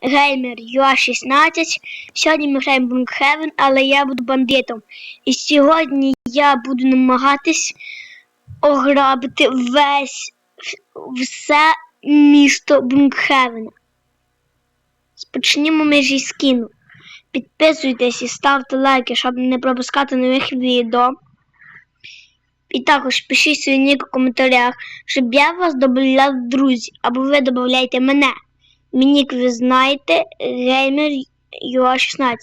геймер UA16. Сьогодні ми граємо Bunkhaven, але я буду бандитом. І сьогодні я буду намагатись ограбити весь все місто Бункхевена. Спочнімо ми зі скіну. Підписуйтесь і ставте лайки, щоб не пропускати нових відео. І також пишіть свій нік у коментарях, щоб я вас додавав друзі, або ви додаєте мене. Мій нік ви знаєте, геймер UA16.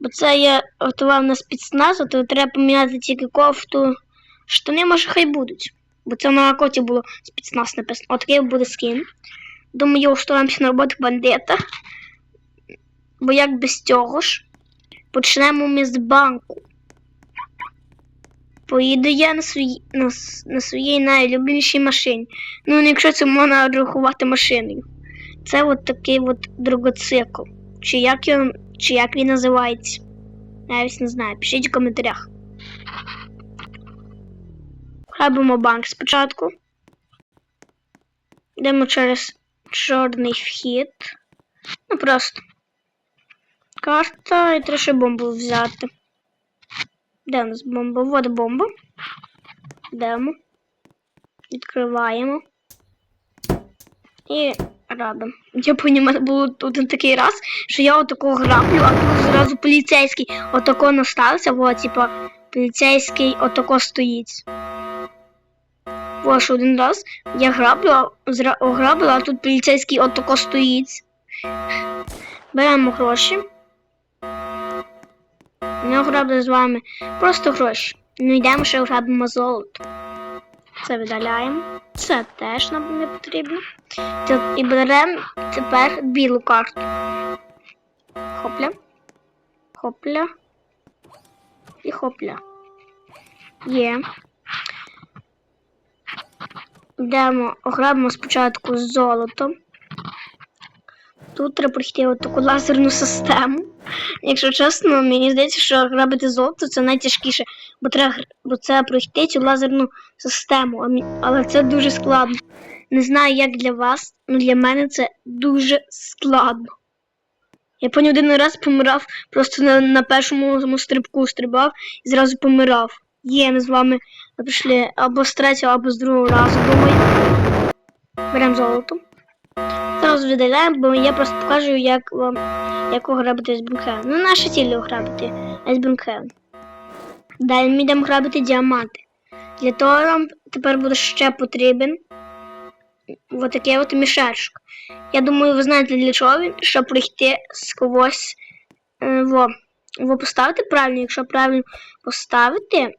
Бо це я готував на спецназ, то треба поміняти тільки кофту. Штани, може, хай будуть. Бо це на коті було спецназ написано. Отакий буде скін. Думаю, устроїмося на роботу бандита. Бо як без цього ж. Почнемо ми з банку. Поїду я на своїй на, на своїй найлюбленішій машині. Ну, якщо це можна рахувати машиною. Це от такий от другоцикл. Чи як він, чи як він називається? Я навіть не знаю. Пишіть в коментарях. Грабимо банк спочатку. Йдемо через чорний вхід. Ну просто. Карта і треба бомбу взяти. Де у нас бомба? Вот бомба. Йдемо. Відкриваємо. І робимо. Я у мене було такий раз, що я отако граблю, а тут зразу поліцейський отако настався, во, типа, поліцейський отако стоїть. Во, що один раз я граблю, а зра- ограбила, а тут поліцейський отако стоїть. Беремо гроші. Ми ограбили з вами просто гроші. Ну йдемо ще ограбимо золото. Це видаляємо. Це теж нам не потрібно. І беремо тепер білу карту. Хопля. Хопля. І хопля. Є. Йдемо, ограбимо спочатку золото. Тут треба пройти от таку лазерну систему. Якщо чесно, мені здається, що грабити золото це найтяжкіше, бо треба це пройти цю лазерну систему. Але це дуже складно. Не знаю, як для вас, але для мене це дуже складно. Я по один раз помирав, просто на, на першому стрибку стрибав і зразу помирав. Є, ми з вами прийшли або з третього, або з другого разу, думаю. Беремо золото. Зараз бо я просто покажу, як вам як ограбити з Ну, наша ціль ограбити з Далі ми йдемо грабити діаманти. Для того нам тепер буде ще потрібен от такий от мішечок. Я думаю, ви знаєте для чого він, щоб пройти сквозь е, во. Во поставити правильно, якщо правильно поставити.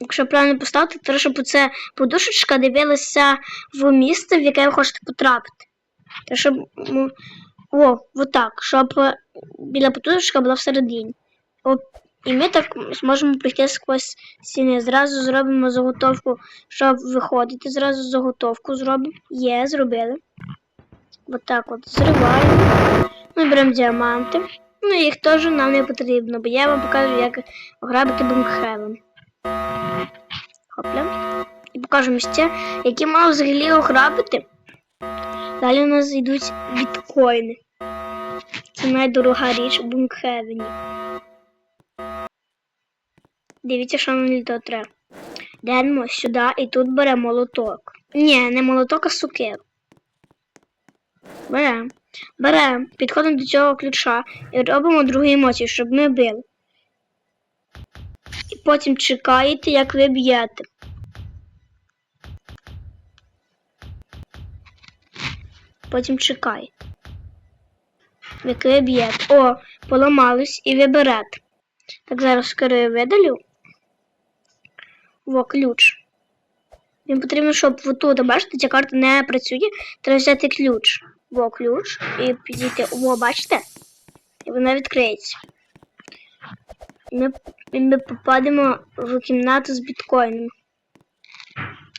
Якщо правильно поставити, то щоб це подушечка дивилася в місце, в яке ви хочете потрапити. Та щоб. О, отак, щоб е, біля подушечка була всередині. О, і ми так зможемо пройти сквозь стіни. Зразу зробимо заготовку, щоб виходити. Зразу заготовку зробимо. Є, зробили. Отак от зриваємо. Ми беремо діаманти. Ну, їх теж нам не потрібно, бо я вам покажу, як ограбити Бункхевен. Хопля. І покажу місця, які мав взагалі ограбити. Далі у нас йдуть біткоїни. Це найдорога річ у Бункхевені. Дивіться, що нам для того треба. Йдемо сюди і тут беремо молоток. Ні, не молоток, а сукеру. Беремо. Беремо, підходимо до цього ключа і робимо другу емоцію, щоб ми били. І потім чекаєте, як ви б'єте. Потім чекаєте. Як ви б'єте. О, поламалось і ви берете. Так, зараз скорою видалю. Во, ключ. Він потрібно, щоб отут, бачите, ця карта не працює. Треба взяти ключ. Во, ключ. І підійти. Во, бачите? І вона відкриється. Ми, ми попадемо в кімнату з біткоїном.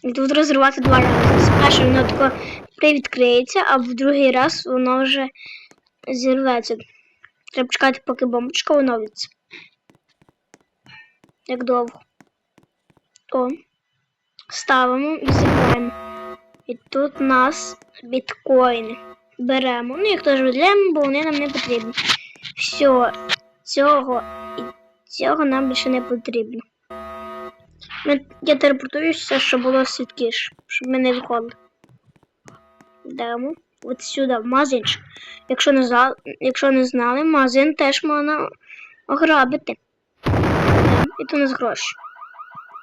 І тут розривати два рази. Спершу воно тако привідкриється, а в другий раз воно вже зірветься. Треба чекати, поки бомбочка оновиться. Як довго. О. Ставимо і зриваємо. І тут у нас біткоїни. беремо. Ну, їх теж виділяємо, бо вони нам не потрібні. Все, цього цього нам більше не потрібно. Я телепортуюся, щоб було світліше, щоб ми не виходили. Йдемо. От сюди, в магазинчик. Якщо не, за... Якщо не знали, магазин теж можна ограбити. І то не з гроші.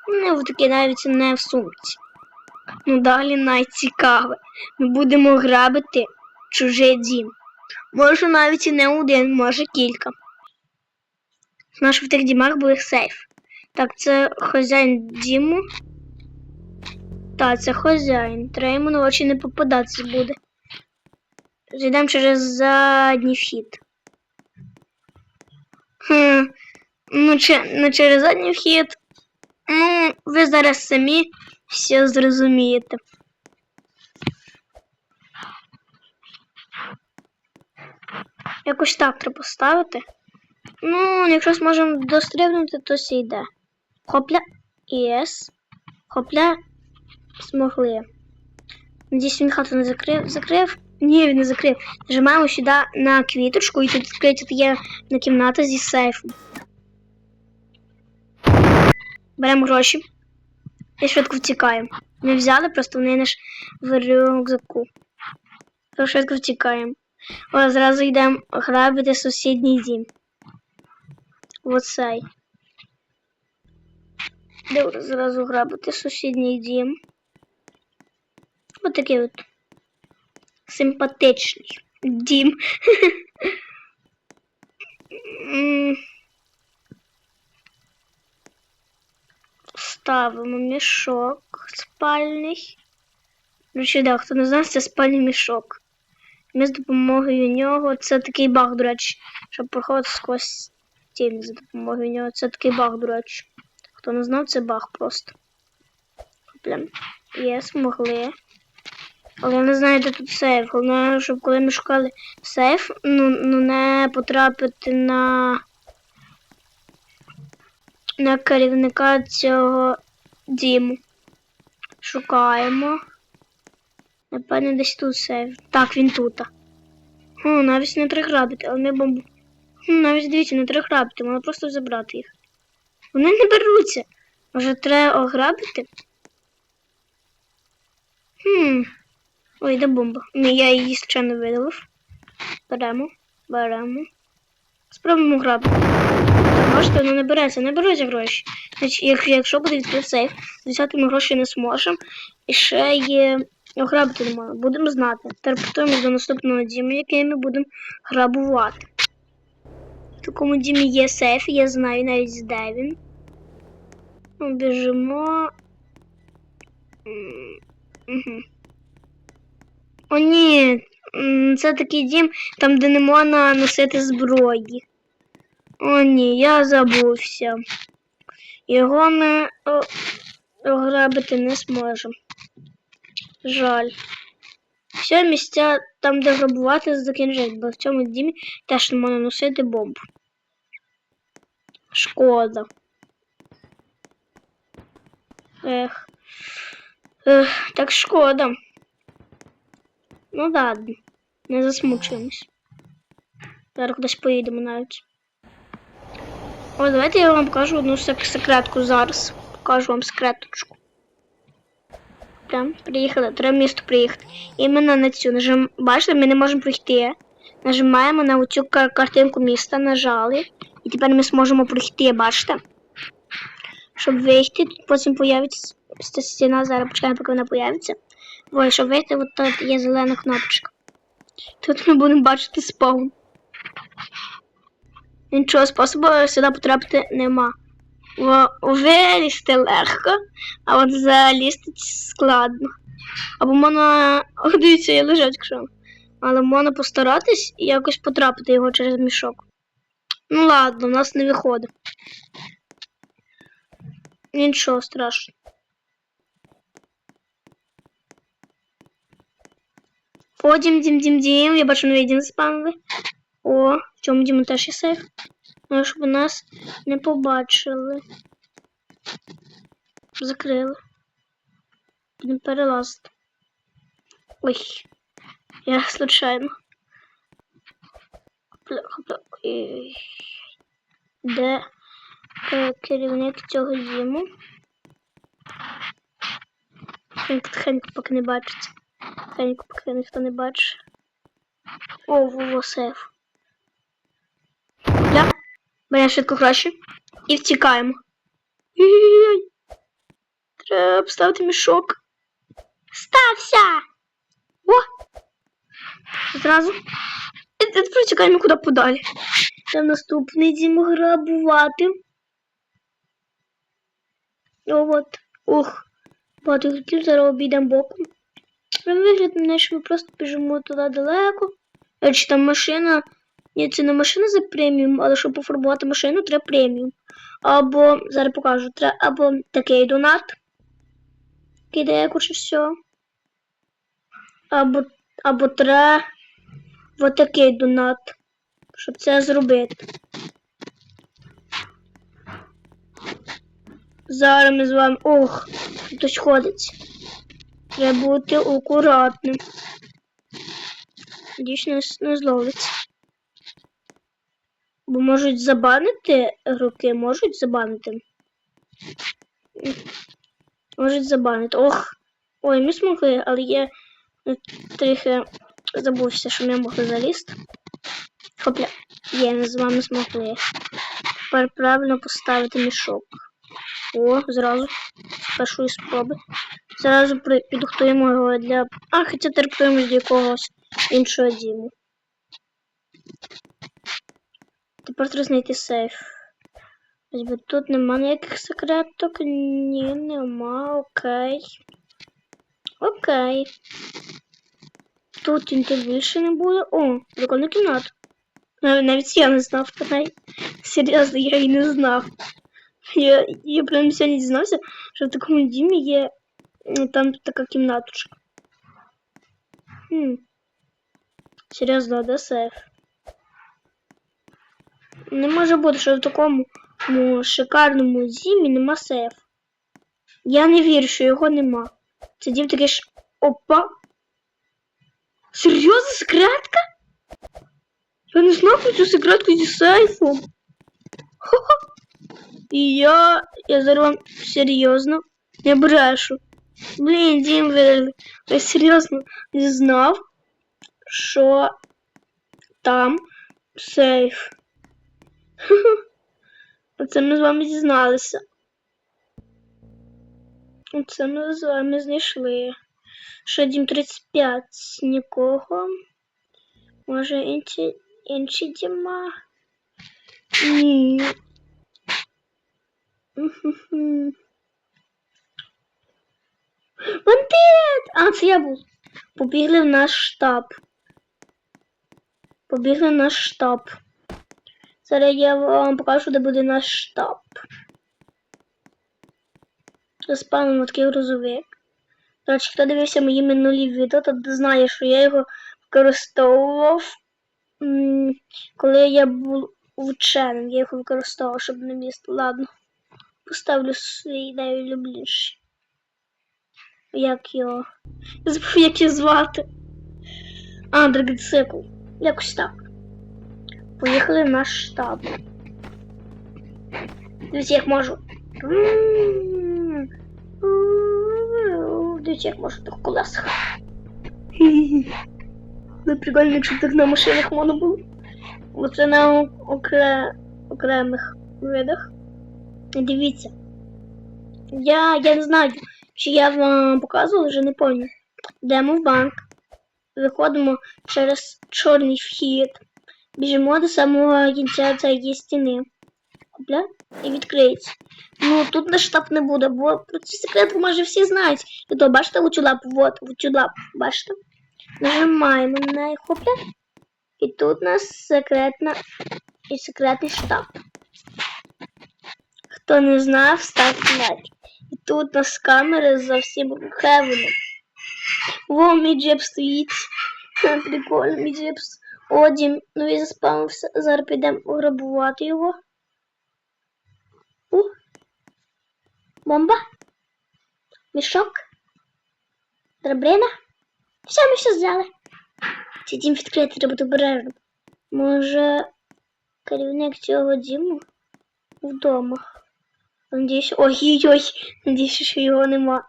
Не в такі навіть не в сумці. Ну далі найцікаве. Ми будемо грабити чужий дім. Може навіть і не один, може кілька. Що в тих дімах був сейф. Так, це хазяїн діму. Так, це хазяїн. Треба йому на очі не попадатися буде. Зайдемо через задній вхід. Хм. Ну, че, ну, через задній вхід. Ну, ви зараз самі все зрозумієте. Якось так треба поставити. Ну, якщо зможемо дострибнути, то все йде. Хопля. Єс. Хопля. Змогли. Надіюсь, він хату не закрив. Закрив? Ні, він не закрив. Нажимаємо сюди на квіточку, і тут відкриті є на кімната зі сейфом. Беремо гроші і швидко втікаємо. Ми взяли, просто вони наш в рюкзаку. То швидко втікаємо. О, зразу йдемо грабити сусідній дім. Оцей. Добре, зразу грабити сусідній дім. Ось такий от симпатичний дім. Ставимо мішок спальний. Ну, чи да, хто не знає, це спальний мішок. Ми з допомогою нього. Це такий баг, до речі, щоб проходити сквозь стіни за допомогою нього. Це такий баг, до речі. Хто не знав, це баг просто. Прям. Є, змогли. Але я не знаю, де тут сейф. Головне, щоб коли ми шукали сейф, ну, ну не потрапити на. на керівника цього діму. Шукаємо. Напевне, десь тут сейф. Так, він тут. О, навіть не треба грабити, але не бомбу. Навіть дивіться, не треба грабити, можна просто забрати їх. Вони не беруться. Може, треба ограбити? Хм. Ой, де бомба. Ні, я її ще не видалив. Беремо, беремо. Спробуємо грабити. Бачите, воно не береться, не беруться гроші. Значить, як- якщо буде відкрити сейф, взяти ми гроші не зможемо. І ще є ограбити не можна. Будемо знати. Терпитуємо до наступного діму, який ми будемо грабувати. Такому дімі є сейф, я знаю навіть де він. Ну, Біжимо. О, ні. Це такий дім, там, де не можна носити зброї. О, ні, я забувся. Його ми ограбити не зможемо. Жаль. Все місця там, де грабувати, закінчать, бо в цьому дімі теж не можна носити бомбу. Шкода. Ех. Ех, так шкода. Ну ладно, не засмучуємось. Зараз кудись поїдемо навіть. О, давайте я вам покажу одну сек- секретку зараз. Покажу вам секреточку. Прям приїхали, треба місто приїхати. Іменно на цю нажим... Бачите, ми не можемо пройти. Нажимаємо на цю картинку міста, нажали. І тепер ми зможемо пройти, бачите? Щоб вийти, тут потім появиться стіна, зараз почекаємо, поки вона появиться. Ой, щоб вийти, от тут є зелена кнопочка. Тут ми будемо бачити спаун. Іншого способу сюди потрапити нема. Вилізти легко, а от залізти складно. Або можна. О, дивіться, я лежать якщо. Але можна постаратись і якось потрапити його через мішок. Ну ладно, у нас не виходить. Нічого страшного. Дім, дім. Я бачу новий дім спамили. О, в цьому діму теж є сейф. Ну, щоб нас не побачили. Закрили. Будемо перелазити. Ой. Я случайно. Хопля. Ой. Де е, керівник цього діму? Тихенько, тихенько, поки не бачиться. Тихенько, поки ніхто не бачить. О, во сейф. Я. Беремо швидко гроші. І втікаємо. Треба вставити мішок. Стався! О! Зразу. І тепер чекаємо куди подалі. Це наступний дім грабувати. О, от. Ух. Багато хотів, зараз обійдемо боком. На вигляд мене, що ми просто біжимо туди далеко. А чи там машина. Ні, це не машина за преміум, але щоб пофарбувати машину, треба преміум. Або, зараз покажу, треба або такий донат. Кидає кучу всього. Або, або треба вот такий донат, щоб це зробити. Зараз ми з вами. Ох, хтось ходить. Треба бути акуратним. Дійсно не зловиться. Бо можуть забанити руки, можуть забанити. Можуть забанити. Ох! Ой, ми змогли, але я трохи забувся, що ми могли залізти. Хопля, є, ми з вами змогли. Тепер правильно поставити мішок. О, зразу. Першої спроби. Зразу підготуємо його для. А, хоча терпимо з якогось іншого діму. Тепер треба знайти сейф. Ось бо тут нема ніяких секреток. Ні, нема, окей. Окей. Тут більше не буде. О, прикольна кімната. Нав- Навіть я не знав про. Серйозно, я її не знав. Я, я прямо сьогодні дізнався, що в такому дімі є там така кімнаточка. Хм. Серйозно, а де сейф? Не може бути, що в такому м, шикарному дімі нема сейф. Я не вірю, що його нема. Це дім такий ж. Опа! Серйозно, секретка? Я не знав про цю секретку зі сейфом. Ха-ха. І я. Я зараз вам серйозно не брешу. Блін, Дім, ви, я серйозно не знав, що там сейф. Ха-ха. Оце ми з вами дізналися. Оце ми з вами знайшли. Що дім 35 нікого. Може інші, інші діма? Ні. Бандит! А, це я був. Побігли в наш штаб. Побігли в наш штаб. Зараз я вам покажу, де буде наш штаб. Спавнимо такий грузовик. Речі, хто дивився мої минулі відео, то знає, що я його використовував, коли я був вченим. Я його використовував, щоб не місто. Ладно. Поставлю свій найулюбленіший. Як його? Забув, як його звати. А, драгоцикл. Якось так. Поїхали в наш штаб. Дивіться, як можу. Дивіться, як можу так колесах. Ну, прикольно, якщо так на машинах можна було. Оце на окре... окремих видах. Дивіться. Я, я не знаю, чи я вам показувала, вже не пам'ятаю. Йдемо в банк. Виходимо через чорний вхід. Біжимо до самого кінця цієї стіни. Хопля, і відкриється. Ну, тут наш штаб не буде, бо про ці секрети майже всі знають. І то бачите оцю лапу, вот, оцю лапу, бачите? Нажимаємо на хопля. І тут у нас секретна і секретний штаб. Хто не знав, ставте лайк. І тут у нас камери за всім Хевеном. Во, мій джеб стоїть. Прикольно, мій джеб. О, Дім, ну він заспавився. Зараз підемо грабувати його. Бомба. Мішок. Драбина. Все, ми все взяли. Цей дім відкритий, треба бути. Може, керівник цього діму вдома. Надіюсь, ой-ой-ой, надіюсь, що його нема.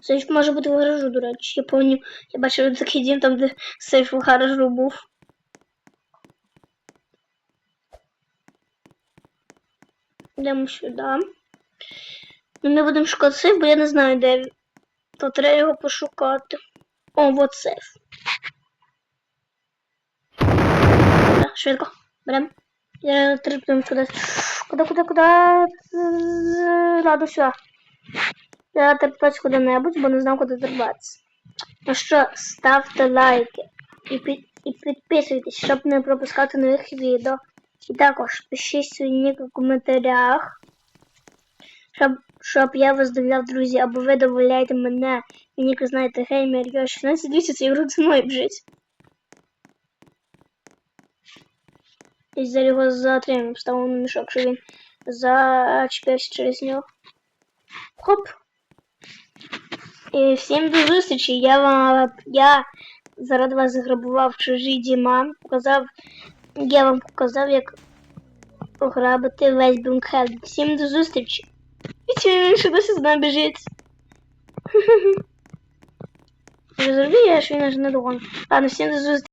Сейф може бути в гаражу, до речі. Я пам'ятаю, я бачив такий дім там, де сейф в гаражу був. Йдемо сюди. Ну, ми будемо шукати сейф, бо я не знаю, де він. То треба його пошукати. О, вот сейф. Швидко. Берем. Я трипнем кудись. Куди, куди, куди? Ладно, сюди. Я терпець куди-небудь, бо не знав, куди терпатися. Ну що, ставте лайки і, під, і підписуйтесь, щоб не пропускати нових відео. І також пишіть свій нік у коментарях, щоб, щоб я вас довіряв, друзі, або ви довіряєте мене. Мені, як ви знаєте, геймер, я 16 200 це ігру ціною біжить. І зараз його затримаємо, ставимо на мішок, щоб він зачепився через нього. Хоп. І всім до зустрічі. Я вам я заради вас заграбував чужі діма. Показав, Я вам показав, як ограбити весь Бункхед. Всім до зустрічі. І що досі з нами біжить. Розумієш, він аж не догон. Ладно, всім до зустрічі.